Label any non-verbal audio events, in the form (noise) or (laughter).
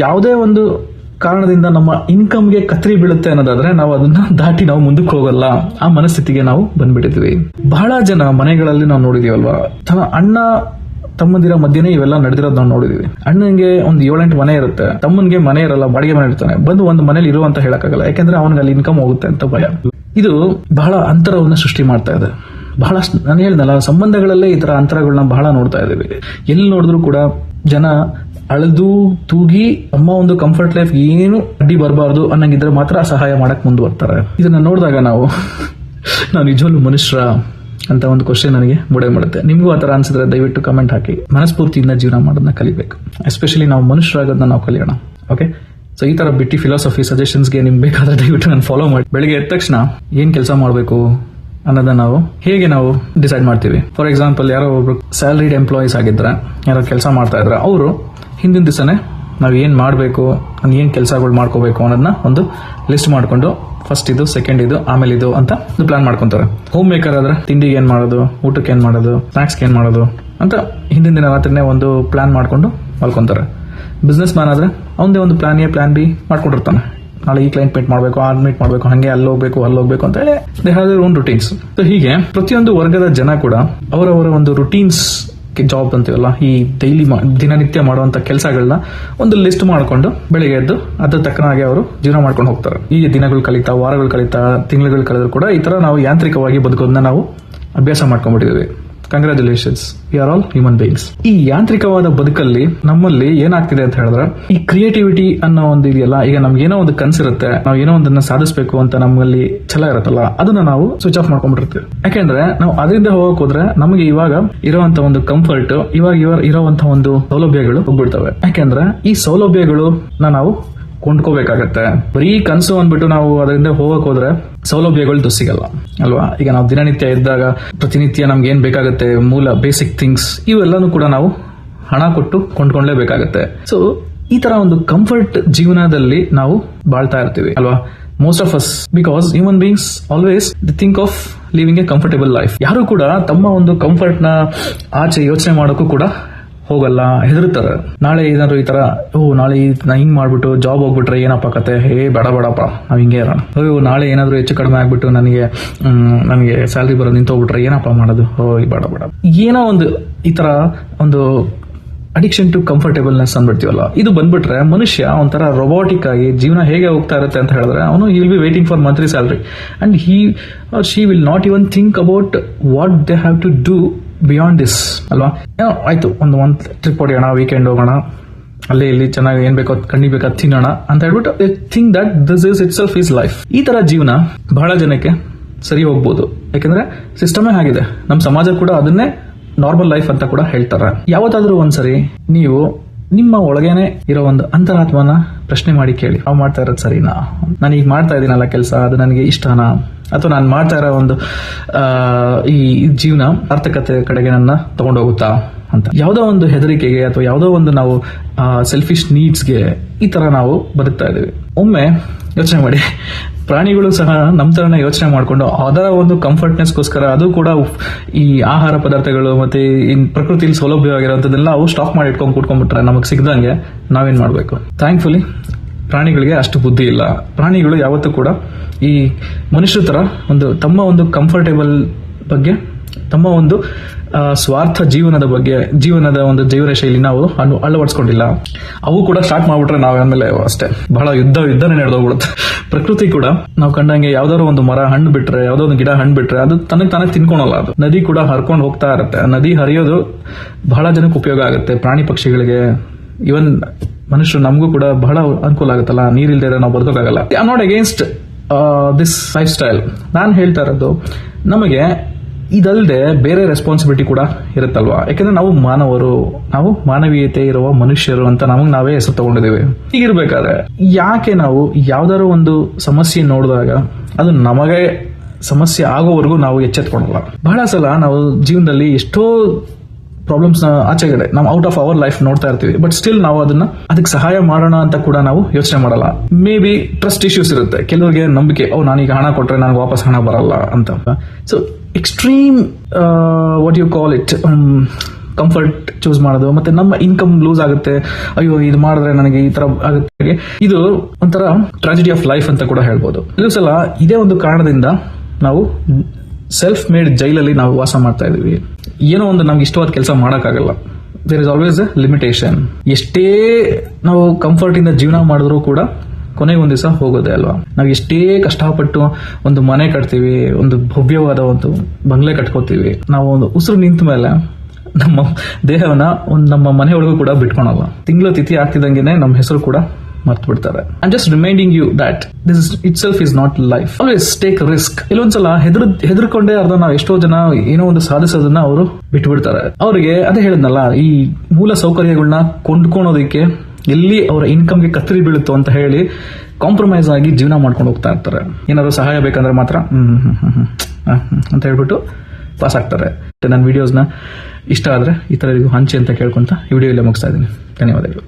ಯಾವುದೇ ಒಂದು ಕಾರಣದಿಂದ ನಮ್ಮ ಇನ್ಕಮ್ಗೆ ಕತ್ರಿ ಬೀಳುತ್ತೆ ಅನ್ನೋದಾದ್ರೆ ನಾವು ಅದನ್ನ ದಾಟಿ ನಾವು ಮುಂದಕ್ಕೆ ಹೋಗಲ್ಲ. ಆ ಮನಸ್ಥಿತಿಗೆ ನಾವು ಬಂದ್ಬಿಟ್ಟಿದ್ವಿ ಬಹಳ ಜನ ಮನೆಗಳಲ್ಲಿ ನಾವು ನೋಡಿದೀವಲ್ವಾ? ತನ್ನ ಅಣ್ಣ, ತಮ್ಮಂದಿರ ಮಧ್ಯೆನೇ ಇವೆಲ್ಲ ನಡೆದಿರೋದು ನಾವು ನೋಡಿದೀವಿ. ಅಣ್ಣನಿಗೆ ಒಂದು ಏಳೆಂಟು ಮನೆ ಇರುತ್ತೆ. ತಮ್ಮನ್ಗೆ ಮನೆ ಇರಲ್ಲ, ಬಾಡಿಗೆ ಮನೆ ಇರ್ತಾನೆ. ಬಂದು ಒಂದು ಮನೇಲಿ ಇರು ಅಂತ ಹೇಳಕ್ಕಾಗಲ್ಲ. ಯಾಕಂದ್ರೆ ಅವನಿಗೆ ಅಲ್ಲಿ ಇನ್ಕಮ್ ಹೋಗುತ್ತೆ ಅಂತ ಭಯ. ಇದು ಬಹಳ ಅಂತರವನ್ನು ಸೃಷ್ಟಿ ಮಾಡ್ತಾ ಇದೆ. ಬಹಳ ನಾನು ಹೇಳ್ದಲ್ಲ ಸಂಬಂಧಗಳಲ್ಲೇ ಈ ತರ ಅಂತರಗಳನ್ನ ಬಹಳ ನೋಡ್ತಾ ಇದ್ದೀವಿ. ಎಲ್ಲಿ ನೋಡಿದ್ರು ಕೂಡ ಜನ ಅಳೆದು, ತೂಗಿ, ಅಮ್ಮ ಒಂದು ಕಂಫರ್ಟ್ ಲೈಫ್ ಏನು ಅಡ್ಡಿ ಬರಬಾರ್ದು ಅನ್ನಂಗಿದ್ರೆ ಮಾತ್ರ ಸಹಾಯ ಮಾಡಕ್ ಮುಂದುವರ್ತಾರೆ. ಇದನ್ನ ನೋಡಿದಾಗ ನಾವು (laughs) ನಾವು ನಿಜವಲ್ಲೂ ಮನುಷ್ಯರ ಅಂತ ಒಂದು ಕ್ವಶನ್ ನನಗೆ ಮೂಡೆ ಮಾಡುತ್ತೆ ನಿಮಗೂ ಆ ಥರ ಅನ್ಸಿದ್ರೆ ದಯವಿಟ್ಟು ಕಮೆಂಟ್ ಹಾಕಿ. ಮನಸ್ಫೂರ್ತಿಯಿಂದ ಜೀವನ ಮಾಡೋದನ್ನ ಕಲಿಬೇಕು. ಎಸ್ಪೆಷಲಿ ನಾವು ಮನುಷ್ಯರಾಗೋದನ್ನ ನಾವು ಕಲಿಯೋಣ. ಓಕೆ ಸೊ ಈ ತರ ಬಿಟ್ಟಿ ಫಿಲಾಸಫಿ ಸಜೆಷನ್ಸ್ಗೆ ನಿಮ್ಗೆ ಬೇಕಾದ್ರೆ ದಯವಿಟ್ಟು ನಾನು ಫಾಲೋ ಮಾಡಿ. ಬೆಳಿಗ್ಗೆ ಎದ್ದ ತಕ್ಷಣ ಏನ್ ಕೆಲಸ ಮಾಡಬೇಕು ಅನ್ನೋದನ್ನ ನಾವು ಹೇಗೆ ನಾವು ಡಿಸೈಡ್ ಮಾಡ್ತೀವಿ? ಫಾರ್ ಎಕ್ಸಾಂಪಲ್ ಯಾರೋ ಒಬ್ರು ಸ್ಯಾಲರಿಡ್ ಎಂಪ್ಲಾಯೀಸ್ ಆಗಿದ್ರೆ, ಯಾರೋ ಕೆಲಸ ಮಾಡ್ತಾ ಇದ್ರೆ, ಅವರು ಹಿಂದಿನ ದಿವಸನೇ ನಾವು ಏನು ಮಾಡಬೇಕು ಏನು ಕೆಲಸಗಳು ಮಾಡ್ಕೋಬೇಕು ಅನ್ನೋದನ್ನ ಒಂದು ಲಿಸ್ಟ್ ಮಾಡಿಕೊಂಡು ಫಸ್ಟ್ ಇದು ಸೆಕೆಂಡ್ ಇದು, ಆಮೇಲೆ ಇದು ಅಂತ ಪ್ಲಾನ್ ಮಾಡ್ಕೊತಾರೆ ಹೋಮ್ ಮೇಕರ್ ಆದ್ರೆ ತಿಂಡಿಗೆ ಏನು ಮಾಡೋದು, ಊಟಕ್ಕೆ ಏನು ಮಾಡೋದು ಸ್ನಾಕ್ಸ್ಗೆ ಏನು ಮಾಡೋದು ಅಂತ ಹಿಂದಿನ ದಿನ ರಾತ್ರಿನೇ ಒಂದು ಪ್ಲಾನ್ ಮಾಡಿಕೊಂಡು ಮಲ್ಕೊತಾರೆ ಬಿಸ್ನೆಸ್ ಮ್ಯಾನ್ ಆದರೆ ಅವನದೇ ಒಂದು ಪ್ಲಾನ್ ಎ ಪ್ಲಾನ್ ಬಿ ಮಾಡ್ಕೊಂಡಿರ್ತಾನೆ ನಾಳೆ ಈ ಕ್ಲೈಂಟ್ ಮೀಟ್ ಮಾಡಬೇಕು, ಆ ಮೀಟ್ ಮಾಡಬೇಕು, ಹಂಗೆ ಅಲ್ಲಿ ಹೋಗ್ಬೇಕು ಅಲ್ಲಿ ಹೋಗ್ಬೇಕು ಅಂತ ಹೇಳಿ they have own routines so ಹೀಗೆ ಪ್ರತಿಯೊಂದು ವರ್ಗದ ಜನ ಕೂಡ ಅವರವರ ಒಂದು ರುಟೀನ್ಸ್ ಜಾಬ್ ಅಂತೀವಲ್ಲ ಈ ಡೈಲಿ ದಿನನಿತ್ಯ ಮಾಡುವಂತ ಕೆಲಸಗಳನ್ನ ಒಂದು ಲಿಸ್ಟ್ ಮಾಡಿಕೊಂಡು ಬೆಳಿಗ್ಗೆ ಎದ್ದು ಅದ್ರ ತಕ್ಕನಾಗಿ ಅವರು ಜೀವನ ಮಾಡ್ಕೊಂಡು ಹೋಗ್ತಾರೆ. ಈ ದಿನಗಳು ಕಲಿತಾ ವಾರಗಳು ಕಲಿತಾ ತಿಂಗಳುಗಳು ಕಳೆದ್ರು ಕೂಡ ಈ ತರ ನಾವು ಯಾಂತ್ರಿಕವಾಗಿ ಬದುಕೋದನ್ನ ನಾವು ಅಭ್ಯಾಸ ಮಾಡ್ಕೊಂಡ್ಬಿಟ್ಟಿದ್ದೀವಿ. Congratulations we are all human beings ಈ ಯಾಂತ್ರಿಕವಾದ ಬದುಕಲ್ಲಿ ನಮ್ಮಲ್ಲಿ ಏನಾಗ್ತಿದೆ ಅಂತ ಹೇಳಿದ್ರೆ, ಈ ಕ್ರಿಯೇಟಿವಿಟಿ ಅನ್ನೋ ಒಂದು ಇದೆಯಲ್ಲ, ಈಗ ನಮ್ಗೆ ಏನೋ ಒಂದು ಕನ್ಸಿರುತ್ತೆ, ನಾವು ಏನೋ ಒಂದನ್ನ ಸಾಧಿಸಬೇಕು ಅಂತ ನಮ್ಮಲ್ಲಿ ಛಲ ಇರುತ್ತಲ್ಲ, ಅದನ್ನ ನಾವು ಸ್ವಿಚ್ ಆಫ್ ಮಾಡ್ಕೊಂಡ್ಬಿಟ್ಟಿರ್ತೀವಿ. ಯಾಕೆಂದ್ರೆ ನಾವು ಅದರಿಂದ ಹೋಗಕ್ ಹೋದ್ರೆ ನಮಗೆ ಇವಾಗ ಇರುವಂತ ಒಂದು ಕಂಫರ್ಟ್ ಇವಾಗ ಇವಾಗ ಇರುವಂತ ಒಂದು ಸೌಲಭ್ಯಗಳು ಹೋಗ್ಬಿಡ್ತವೆ. ಯಾಕೆಂದ್ರೆ ಈ ಸೌಲಭ್ಯಗಳು ನಾವು ಕೊಂಡ್ಕೋಬೇಕಾಗತ್ತೆ. ಬರೀ ಕನಸು ಅಂದ್ಬಿಟ್ಟು ನಾವು ಅದರಿಂದ ಹೋಗಕ್ ಹೋದ್ರೆ ಸೌಲಭ್ಯಗಳು ಸಿಗಲ್ಲ, ಅಲ್ವಾ? ಈಗ ನಾವು ದಿನನಿತ್ಯ ಇದ್ದಾಗ ಪ್ರತಿನಿತ್ಯ ನಮ್ಗೆ ಏನ್ ಬೇಕಾಗುತ್ತೆ? ಮೂಲ ಬೇಸಿಕ್ ಥಿಂಗ್ಸ್ ಇವೆಲ್ಲನೂ ಕೂಡ ನಾವು ಹಣ ಕೊಟ್ಟು ಕೊಂಡ್ಕೊಳ್ಳೇಬೇಕಾಗತ್ತೆ ಸೊ ಈ ತರ ಒಂದು ಕಂಫರ್ಟ್ ಜೀವನದಲ್ಲಿ ನಾವು ಬಾಳ್ತಾ ಇರ್ತೀವಿ, ಅಲ್ವಾ? Most of us because human beings always the think of living a comfortable life ಯಾರು ಕೂಡ ತಮ್ಮ ಒಂದು ಕಂಫರ್ಟ್ನ ಆಚೆ ಯೋಚನೆ ಮಾಡೋಕ್ಕೂ ಕೂಡ ಹೋಗಲ್ಲ, ಹೆದರ್ತಾರೆ. ನಾಳೆ ಏನಾದ್ರು ಈ ತರ, ಓ, ನಾಳೆ ನಾ ಹಿಂಗ್ ಮಾಡ್ಬಿಟ್ಟು ಜಾಬ್ ಹೋಗ್ಬಿಟ್ರೆ ಏನಪ್ಪ ಕತೆ? ಹೇ, ಬೇಡ, ಬೇಡಪ್ಪ, ನಾವ್ ಹಿಂಗೆ ಇರೋಣ. ಅಯ್ಯೋ ನಾಳೆ ಏನಾದ್ರು ಹೆಚ್ಚು ಕಡಿಮೆ ಆಗ್ಬಿಟ್ಟು ನನಗೆ ನನಗೆ ಸ್ಯಾಲ್ರಿ ಬರೋದು ನಿಂತೋಗ್ಬಿಟ್ರೆ ಏನಪ್ಪ ಮಾಡೋದು? ಓ ಬೇಡ ಬೇಡ. ಏನೋ ಒಂದು ಈ ತರ ಒಂದು ಅಡಿಕ್ಷನ್ ಟು ಕಂಫರ್ಟೇಬಲ್ನೆಸ್ ಅಂದ್ಬಿಡ್ತೀವಲ್ಲ, ಇದು ಬಂದ್ಬಿಟ್ರೆ ಮನುಷ್ಯ ಒಂಥರ ರೊಬೋಟಿಕ್ ಆಗಿ ಜೀವನ ಹೇಗೆ ಹೋಗ್ತಾ ಇರುತ್ತೆ ಅಂತ ಹೇಳಿದ್ರೆ, ಅವನು ಈ will be waiting for monthly salary and he she will not even think about what they have to do beyond this ಅಲ್ವಾ? ಏನೋ ಆಯ್ತು, ಒಂದು ಒಂದು ಟ್ರಿಪ್ ಹೊಡೆಯೋಣ ವೀಕೆಂಡ್ ಹೋಗೋಣ, ಅಲ್ಲಿ ಇಲ್ಲಿ ಚೆನ್ನಾಗಿ ಏನ್ ಬೇಕೋ ಕಣ್ಣಿ ಬೇಕಾದ ತಿನ್ನೋಣ ಅಂತ ಹೇಳ್ಬಿಟ್ಟು think that this is itself is life ಈ ತರ ಜೀವನ ಬಹಳ ಜನಕ್ಕೆ ಸರಿ ಹೋಗ್ಬೋದು. ಯಾಕಂದ್ರೆ ಸಿಸ್ಟಮೇ ಆಗಿದೆ. ನಮ್ಮ ಸಮಾಜ ಕೂಡ ಅದನ್ನೇ ನಾರ್ಮಲ್ ಲೈಫ್ ಅಂತ ಕೂಡ ಹೇಳ್ತಾರೆ. ಯಾವತ್ತಾದ್ರೂ ಒಂದ್ಸರಿ ನೀವು ನಿಮ್ಮ ಒಳಗೇನೆ ಇರೋ ಒಂದು ಅಂತರಾತ್ಮನ ಪ್ರಶ್ನೆ ಮಾಡಿ ಕೇಳಿ. ಅವ್ ಮಾಡ್ತಾ ಇರೋದು ಸರಿನಾ? ನಾನು ಈಗ ಮಾಡ್ತಾ ಇದ್ದೀನಲ್ಲ ಕೆಲಸ, ಅದು ನನಗೆ ಇಷ್ಟನಾ? ಅಥವಾ ನಾನು ಮಾಡ್ತಾ ಇರೋ ಒಂದು ಈ ಜೀವನ ಸಾರ್ಥಕತೆ ಕಡೆಗೆ ನನ್ನ ತಗೊಂಡೋಗುತ್ತಾ ಅಂತ. ಯಾವುದೋ ಒಂದು ಹೆದರಿಕೆಗೆ ಅಥವಾ ಯಾವುದೋ ಒಂದು ನಾವು ಸೆಲ್ಫಿಶ್ ನೀಡ್ಸ್ಗೆ ಈ ತರ ನಾವು ಬದುಕ್ತಾ ಇದ್ದೀವಿ. ಒಮ್ಮೆ ಯೋಚನೆ ಮಾಡಿ. ಪ್ರಾಣಿಗಳು ಸಹ ನಮ್ಮ ತರನೇ ಯೋಚನೆ ಮಾಡಿಕೊಂಡು ಅದರ ಒಂದು ಕಂಫರ್ಟ್ನೆಸ್ಗೋಸ್ಕರ ಅದು ಕೂಡ ಈ ಆಹಾರ ಪದಾರ್ಥಗಳು ಮತ್ತೆ ಈ ಪ್ರಕೃತಿಲಿ ಸೌಲಭ್ಯವಾಗಿರೋಂಥದ್ದೆಲ್ಲ ಅವು ಸ್ಟಾಕ್ ಮಾಡಿ ಇಟ್ಕೊಂಡು ಕೂತ್ಕೊಂಡ್ಬಿಟ್ರೆ ನಮಗೆ ಸಿಗ್ದಂಗೆ ನಾವೇನ್ ಮಾಡಬೇಕು? ಥ್ಯಾಂಕ್ಫುಲಿ ಪ್ರಾಣಿಗಳಿಗೆ ಅಷ್ಟು ಬುದ್ಧಿ ಇಲ್ಲ. ಪ್ರಾಣಿಗಳು ಯಾವತ್ತೂ ಕೂಡ ಈ ಮನುಷ್ಯರ ತರ ಒಂದು ತಮ್ಮ ಒಂದು ಕಂಫರ್ಟೇಬಲ್ ಬಗ್ಗೆ, ತಮ್ಮ ಒಂದು ಸ್ವಾರ್ಥ ಜೀವನದ ಬಗ್ಗೆ, ಜೀವನದ ಒಂದು ಜೀವನ ಶೈಲಿ ನಾವು ಅನ್ನು ಅಳವಡಿಸ್ಕೊಂಡಿಲ್ಲ. ಅವು ಕೂಡ ಸ್ಟಾರ್ಟ್ ಮಾಡ್ಬಿಟ್ರೆ ನಾವು ಆಮೇಲೆ ಅಷ್ಟೇ. ಬಹಳ ಯುದ್ಧ, ಯುದ್ಧನೇ ನಡೆದೋಗ್ಬಿಡುತ್ತೆ. ಪ್ರಕೃತಿ ಕೂಡ ನಾವು ಕಂಡಂಗೆ ಯಾವ್ದಾದ್ರು ಒಂದು ಮರ, ಹಣ್ಣು ಬಿಟ್ರೆ ಯಾವ್ದೋ ಒಂದು ಗಿಡ, ಹಣ್ಣು ಬಿಟ್ರೆ, ಅದು ತನಗೆ ತಾನೇ ತಿನ್ಕೊಳಲ್ಲ ಅದು. ನದಿ ಕೂಡ ಹರ್ಕೊಂಡು ಹೋಗ್ತಾ ಇರುತ್ತೆ. ನದಿ ಹರಿಯೋದು ಬಹಳ ಜನಕ್ಕೆ ಉಪಯೋಗ ಆಗುತ್ತೆ ಪ್ರಾಣಿ ಪಕ್ಷಿಗಳಿಗೆ. ಇವನ್ ಮನುಷ್ಯರು ನಮಗೂ ಕೂಡ ಬಹಳ ಅನುಕೂಲ ಆಗುತ್ತಲ್ಲ, ನೀರಿಲ್ದೇ ನಾವು ಬದುಕೋಕ್ಕಾಗಲ್ಲ. I not against this lifestyle ನಾನು ಹೇಳ್ತಾ ಇರೋದು, ನಮಗೆ ಇದಲ್ಲದೆ ಬೇರೆ ರೆಸ್ಪಾನ್ಸಿಬಿಲಿಟಿ ಕೂಡ ಇರುತ್ತಲ್ವಾ? ಯಾಕಂದ್ರೆ ನಾವು ಮಾನವರು, ನಾವು ಮಾನವೀಯತೆ ಇರುವ ಮನುಷ್ಯರು ಅಂತ ನಮಗೆ ನಾವೇ ಹೆಸರು ತಗೊಂಡಿದ್ದೀವಿ. ಹೀಗಿರ್ಬೇಕಾದ್ರೆ ಯಾಕೆ ನಾವು ಯಾವ್ದಾದ್ರು ಒಂದು ಸಮಸ್ಯೆ ನೋಡಿದಾಗ ಅದು ನಮಗೆ ಸಮಸ್ಯೆ ಆಗೋವರೆಗೂ ನಾವು ಎಚ್ಚೆತ್ಕೊಳಲ್ಲ ಬಹಳ ಸಲ ನಾವು ಜೀವನದಲ್ಲಿ ಎಷ್ಟೋ ಪ್ರಾಬ್ಲಮ್ಸ್ ಆಚೆಗಡೆ ನಾವು ಔಟ್ ಆಫ್ ಅವರ್ ಲೈಫ್ ನೋಡ್ತಾ ಇರ್ತೀವಿ. ಬಟ್ ಸ್ಟಿಲ್ ನಾವು ಅದನ್ನ ಅದಕ್ಕೆ ಸಹಾಯ ಮಾಡೋಣ ಅಂತ ಕೂಡ ನಾವು ಯೋಚನೆ ಮಾಡಲ್ಲ. ಮೇ ಬಿ ಟ್ರಸ್ಟ್ ಇಶ್ಯೂಸ್ ಇರುತ್ತೆ. ಕೆಲವರಿಗೆ ನಂಬಿಕೆ, ಓ, ನಾನೀಗ ಹಣ ಕೊಟ್ರೆ ನನಗೆ ವಾಪಸ್ ಹಣ ಬರಲ್ಲ ಅಂತ. So extreme what you call it comfort choose ಮಾಡೋದು, ಮತ್ತೆ ನಮ್ಮ ಇನ್ಕಮ್ ಲೂಸ್ ಆಗುತ್ತೆ. ಅಯ್ಯೋ, ಇದು ಮಾಡಿದ್ರೆ ನನಗೆ ಈ ತರ ಆಗುತ್ತೆ ಇದು ಒಂಥರ ಟ್ರಾಜಿಡಿ ಆಫ್ ಲೈಫ್ ಅಂತ ಕೂಡ ಹೇಳ್ಬೋದು. ಇದು ಸಲ ಇದೇ ಒಂದು ಕಾರಣದಿಂದ ನಾವು ಸೆಲ್ಫ್ ಮೇಡ್ ಜೈಲಲ್ಲಿ ನಾವು ವಾಸ ಮಾಡ್ತಾ ಇದೀವಿ ಏನೋ ಒಂದು ನಮ್ಗೆ ಇಷ್ಟವಾದ ಕೆಲಸ ಮಾಡೋಕ್ಕಾಗಲ್ಲ. There is always a limitation ಎಷ್ಟೇ ನಾವು ಕಂಫರ್ಟ್ ಇಂದ ಜೀವನ ಮಾಡಿದ್ರೂ ಕೂಡ ಕೊನೆಗೆ ಒಂದು ದಿವಸ ಹೋಗೋದೇ ಅಲ್ವಾ? ನಾವು ಎಷ್ಟೇ ಕಷ್ಟಪಟ್ಟು ಒಂದು ಮನೆ ಕಟ್ತೀವಿ, ಒಂದು ಭವ್ಯವಾದ ಒಂದು ಬಂಗ್ಲೆ ಕಟ್ಕೋತೀವಿ, ನಾವು ಒಂದು ಉಸಿರು ನಿಂತ ಮೇಲೆ ನಮ್ಮ ದೇಹವನ್ನ ಒಂದು ನಮ್ಮ ಮನೆಯೊಳಗೂ ಕೂಡ ಬಿಟ್ಕೊಳಲ್ಲ. ತಿಂಗಳು ತಿಥಿ ಆಗ್ತಿದ್ದಂಗೆನೆ ನಮ್ಮ ಹೆಸರು ಕೂಡ ಮರ್ತು ಬಿಡ್ತಾರೆ I'm just reminding you that this itself is not life always take risk ಇಲ್ಲೊಂದ್ಸಲ ಹೆದ್ರ, ಹೆದರ್ಕೊಂಡೇ ಅರ್ಧ ನಾವು ಎಷ್ಟೋ ಜನ ಏನೋ ಒಂದು ಸಾಧಿಸೋದನ್ನ ಅವರು ಬಿಟ್ಬಿಡ್ತಾರೆ. ಅವರಿಗೆ ಅದೇ ಹೇಳಿದ್ನಲ್ಲ, ಈ ಮೂಲ ಸೌಕರ್ಯಗಳನ್ನ ಕೊಂಡ್ಕೊಳೋದಕ್ಕೆ ಎಲ್ಲಿ ಅವರ ಇನ್ಕಮ್ಗೆ ಕತ್ತರಿ ಬೀಳುತ್ತೋ ಅಂತ ಹೇಳಿ ಕಾಂಪ್ರಮೈಸ್ ಆಗಿ ಜೀವನ ಮಾಡ್ಕೊಂಡು ಹೋಗ್ತಾ ಇರ್ತಾರೆ. ಏನಾದ್ರು ಸಹಾಯ ಬೇಕಂದ್ರೆ ಮಾತ್ರ, ಹ್ಮ್ ಹ್ಮ್ ಅಂತ ಹೇಳ್ಬಿಟ್ಟು ಪಾಸ್ ಆಗ್ತಾರೆ. ನನ್ನ ವಿಡಿಯೋಸ್ನ ಇಷ್ಟ ಆದರೆ ಇತರರಿಗೂ ಹಂಚಿ ಅಂತ ಕೇಳ್ಕೊಂತ ಈ ವಿಡಿಯೋ ಇಲ್ಲೇ ಮುಗಿಸ್ತಾ ಇದ್ದೀನಿ. ಧನ್ಯವಾದಗಳು.